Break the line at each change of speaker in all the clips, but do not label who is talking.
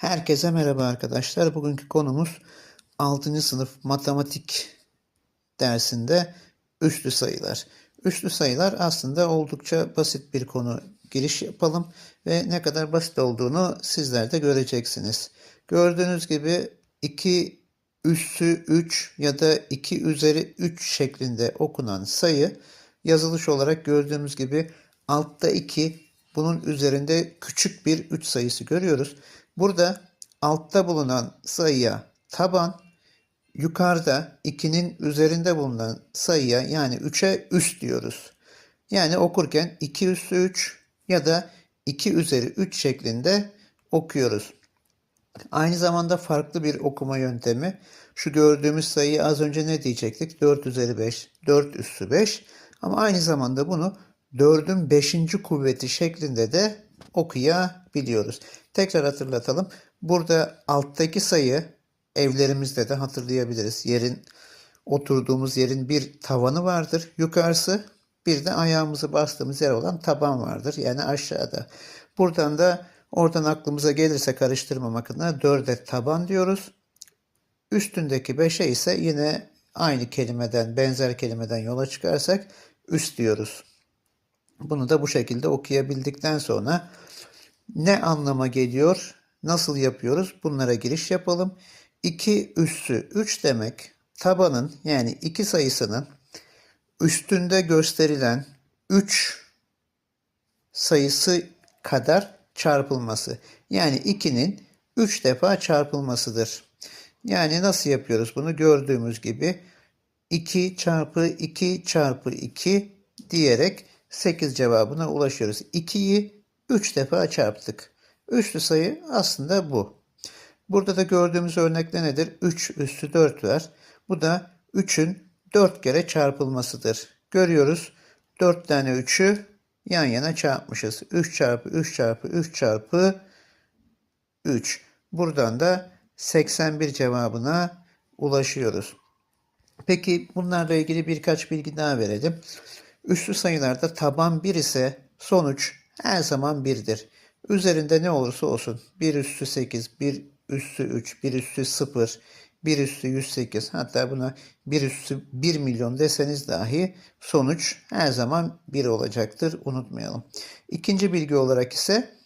Herkese merhaba arkadaşlar. Bugünkü konumuz 6. sınıf matematik dersinde üslü sayılar. Üslü sayılar aslında oldukça basit bir konu. Giriş yapalım ve ne kadar basit olduğunu sizler de göreceksiniz. Gördüğünüz gibi 2 üssü 3 ya da 2 üzeri 3 şeklinde okunan sayı yazılış olarak gördüğümüz gibi altta 2 bunun üzerinde küçük bir 3 sayısı görüyoruz. Burada altta bulunan sayıya taban, yukarıda 2'nin üzerinde bulunan sayıya yani 3'e üst diyoruz. Yani okurken 2 üssü 3 ya da 2 üzeri 3 şeklinde okuyoruz. Aynı zamanda farklı bir okuma yöntemi. Şu gördüğümüz sayıyı az önce ne diyecektik? 4 üzeri 5, 4 üssü 5. Ama aynı zamanda bunu 4'ün 5. kuvveti şeklinde de okuyabiliyoruz. Tekrar hatırlatalım. Burada alttaki sayı evlerimizde de hatırlayabiliriz. Yerin oturduğumuz yerin bir tavanı vardır. Yukarısı bir de ayağımızı bastığımız yer olan taban vardır. Yani aşağıda. Buradan da oradan aklımıza gelirse karıştırmamak adına 4'e taban diyoruz. Üstündeki 5'e ise yine aynı kelimeden, benzer kelimeden yola çıkarsak üst diyoruz. Bunu da bu şekilde okuyabildikten sonra ne anlama geliyor, nasıl yapıyoruz bunlara giriş yapalım. 2 üssü 3 demek tabanın yani 2 sayısının üstünde gösterilen 3 sayısı kadar çarpılması. Yani 2'nin 3 defa çarpılmasıdır. Yani nasıl yapıyoruz bunu? Gördüğümüz gibi 2 çarpı 2 çarpı 2 diyerek 8 cevabına ulaşıyoruz. 2'yi 3 defa çarptık. Üçlü sayı aslında bu. Burada da gördüğümüz örnekte nedir? 3 üstü 4 var. Bu da 3'ün 4 kere çarpılmasıdır. Görüyoruz 4 tane 3'ü yan yana çarpmışız. 3 çarpı 3 çarpı 3 çarpı 3. Buradan da 81 cevabına ulaşıyoruz. Peki bunlarla ilgili birkaç bilgi daha verelim. Üslü sayılarda taban 1 ise sonuç her zaman 1'dir. Üzerinde ne olursa olsun 1 üssü 8, 1 üssü 3, 1 üssü 0, 1 üssü 108 hatta buna 1 üssü 1 milyon deseniz dahi sonuç her zaman 1 olacaktır. Unutmayalım. İkinci bilgi olarak ise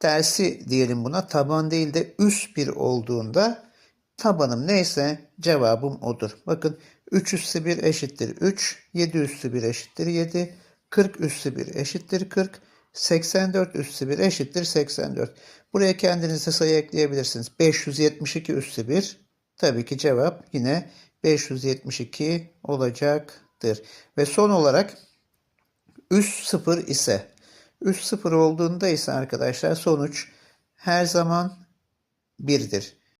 tersi diyelim buna taban değil de üst bir olduğunda tabanım neyse cevabım odur. Bakın 3 üssü 1 eşittir 3, 7 üssü 1 eşittir 7, 40 üssü 1 eşittir 40, 84 üssü 1 eşittir 84. Buraya kendinize sayı ekleyebilirsiniz. 572 üssü 1. Tabii ki cevap yine 572 olacaktır. Ve son olarak üst 0 ise üst 0 olduğunda ise arkadaşlar sonuç her zaman 1'dir.